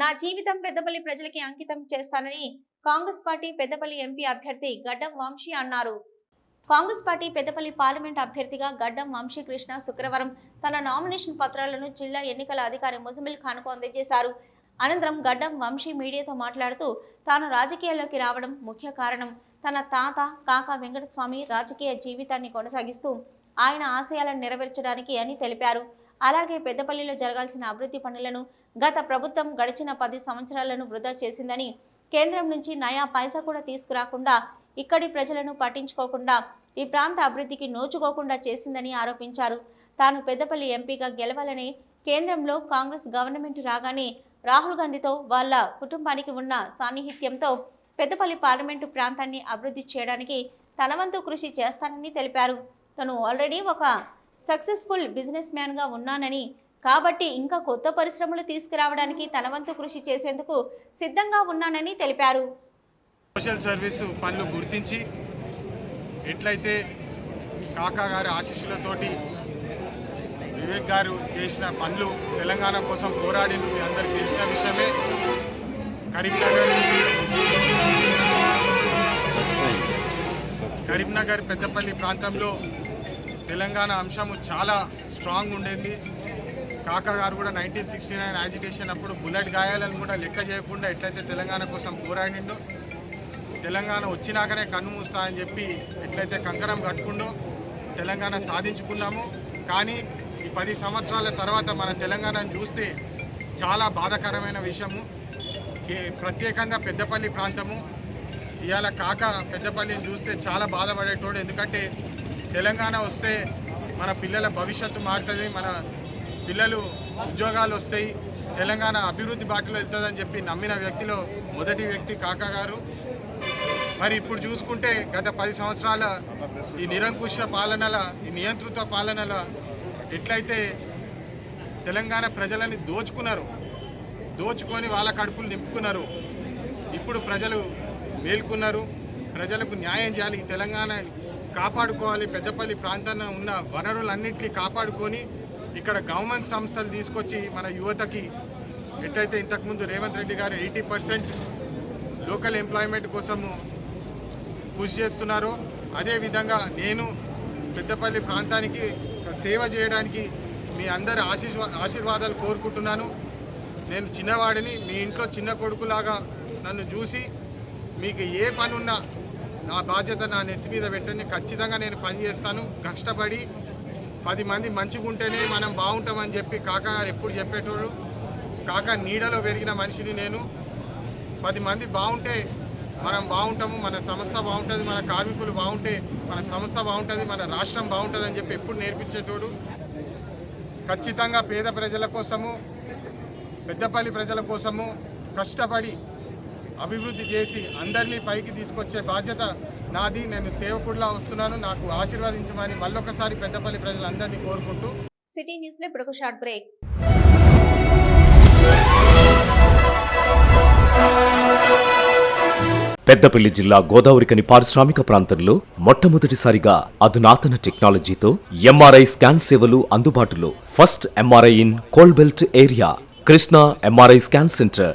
నా జీవితం పెద్దపల్లి ప్రజలకి అంకితం చేస్తానని కాంగ్రెస్ పార్టీ పెద్దపల్లి ఎంపీ అభ్యర్థి గడ్డం వంశీ అన్నారు. కాంగ్రెస్ పార్టీ పెద్దపల్లి పార్లమెంట్ అభ్యర్థిగా గడ్డం వంశీకృష్ణ శుక్రవారం తన నామినేషన్ పత్రాలను జిల్లా ఎన్నికల అధికారి ముజమిల్ ఖాన్కు అందజేశారు. అనంతరం గడ్డం వంశీ మీడియాతో మాట్లాడుతూ తాను రాజకీయాల్లోకి రావడం ముఖ్య కారణం. తన తాత కాకా వెంకటస్వామి రాజకీయ జీవితాన్ని కొనసాగిస్తూ ఆయన ఆశయాలను నెరవేర్చడానికి అని తెలిపారు. అలాగే పెద్దపల్లిలో జరగాల్సిన అభివృద్ధి పనులను గత ప్రభుత్వం గడిచిన పది సంవత్సరాలను వృధా చేసిందని కేంద్రం నుంచి నయా పైసా కూడా తీసుకురాకుండా ఇక్కడి ప్రజలను పట్టించుకోకుండా ఈ ప్రాంత అభివృద్ధికి నోచుకోకుండా చేసిందని ఆరోపించారు. తాను పెద్దపల్లి ఎంపీగా గెలవాలని కేంద్రంలో కాంగ్రెస్ గవర్నమెంట్ రాగానే రాహుల్ గాంధీతో వాళ్ళ కుటుంబానికి ఉన్న సాన్నిహిత్యంతో పెద్దపల్లి పార్లమెంటు ప్రాంతాన్ని అభివృద్ధి చేయడానికి తన వంతు కృషి చేస్తానని తెలిపారు. తను ఆల్రెడీ ఒక సక్సెస్ఫుల్ బిజినెస్ మ్యాన్గా ఉన్నానని. కాబట్టి ఇంకా కొత్త పరిశ్రమలు తీసుకురావడానికి తన వంతు కృషి చేసేందుకు సిద్ధంగా ఉన్నానని తెలిపారు. సోషల్ సర్వీసు పనులు గుర్తించి ఎట్లయితే కాకా గారి ఆశీస్సులతోటి వివేక్ గారు చేసిన పనులు తెలంగాణ కోసం పోరాడి మీ అందరికీ తెలిసిన విషయమే. కరీంనగర్ కరీంనగర్ పెద్దపల్లి ప్రాంతంలో తెలంగాణ అంశము చాలా స్ట్రాంగ్ ఉండేది. కాకా గారు కూడా నైన్టీన్ సిక్స్టీ నైన్ యాజిటేషన్ అప్పుడు బుల్లెట్ గాయాలను కూడా లెక్క చేయకుండా ఎట్లయితే తెలంగాణ కోసం పోరాడిండో తెలంగాణ వచ్చినాకనే కన్ను మూస్తా అని చెప్పి ఎట్లయితే కంకణం కట్టుకుండో తెలంగాణ సాధించుకున్నాము. కానీ ఈ పది సంవత్సరాల తర్వాత మన తెలంగాణను చూస్తే చాలా బాధాకరమైన విషయము. ప్రత్యేకంగా పెద్దపల్లి ప్రాంతము. ఇవాళ కాక పెద్దపల్లిని చూస్తే చాలా బాధపడేటోడు. ఎందుకంటే తెలంగాణ వస్తే మన పిల్లల భవిష్యత్తు మారుతుంది మన పిల్లలు ఉద్యోగాలు వస్తాయి తెలంగాణ అభివృద్ధి బాటలో వెళ్తుందని చెప్పి నమ్మిన వ్యక్తిలో మొదటి వ్యక్తి కాకా గారు. మరి ఇప్పుడు చూసుకుంటే గత పది సంవత్సరాల ఈ నిరంకుశ పాలనల ఈ నియంతృత్వ పాలనల ఎట్లయితే తెలంగాణ ప్రజలని దోచుకున్నారు దోచుకొని వాళ్ళ కడుపులు నింపుకున్నారు ఇప్పుడు ప్రజలు మేల్కొన్నారు ప్రజలకు న్యాయం చేయాలి ఈ తెలంగాణ కాపాడుకోవాలి. పెద్దపల్లి ప్రాంతాన ఉన్న వనరులన్నింటినీ కాపాడుకొని ఇక్కడ గవర్నమెంట్ సంస్థలు తీసుకొచ్చి మన యువతకి ఎట్టయితే ఇంతకుముందు రేవంత్ రెడ్డి గారు ఎయిటీ పర్సెంట్ లోకల్ ఎంప్లాయ్మెంట్ కోసము కృషి చేస్తున్నారో అదేవిధంగా నేను పెద్దపల్లి ప్రాంతానికి సేవ చేయడానికి మీ అందరి ఆశీర్వా ఆశీర్వాదాలు కోరుకుంటున్నాను. నేను చిన్నవాడిని మీ ఇంట్లో చిన్న కొడుకులాగా నన్ను చూసి మీకు ఏ పనున్నా నా బాధ్యత నా నెత్తి మీద పెట్టండి. ఖచ్చితంగా నేను పనిచేస్తాను కష్టపడి పది మంది మంచిగా ఉంటేనే మనం బాగుంటామని చెప్పి కాకా గారు ఎప్పుడు చెప్పేటోడు కాకా నీడలో పెరిగిన మనిషిని నేను. పది మంది బాగుంటే మనం బాగుంటాము మన సంస్థ బాగుంటుంది మన కార్మికులు బాగుంటే మన సంస్థ బాగుంటుంది మన రాష్ట్రం బాగుంటుంది అని చెప్పి ఎప్పుడు నేర్పించేటోడు ఖచ్చితంగా పేద ప్రజల కోసము పెద్దపల్లి ప్రజల కోసము కష్టపడి అభివృద్ధి చేసి అందరినీ పైకి తీసుకొచ్చే బాధ్యత నాది. నేను సేవకుడిలా వస్తున్నాను. నాకు ఆశీర్వదించమని మళ్ళొకసారి పెద్దపల్లి ప్రజలందరినీ కోరుకుంటూ. సిటీ న్యూస్లో ఇప్పుడు ఒక షార్ట్ బ్రేక్. పెద్దపల్లి జిల్లా గోదావరికని పారిశ్రామిక ప్రాంతంలో మొట్టమొదటిసారిగా అధునాతన టెక్నాలజీతో ఎంఆర్ఐ స్కాన్ సేవలు అందుబాటులో. First MRI in coal belt area. Krishna MRI scan centre.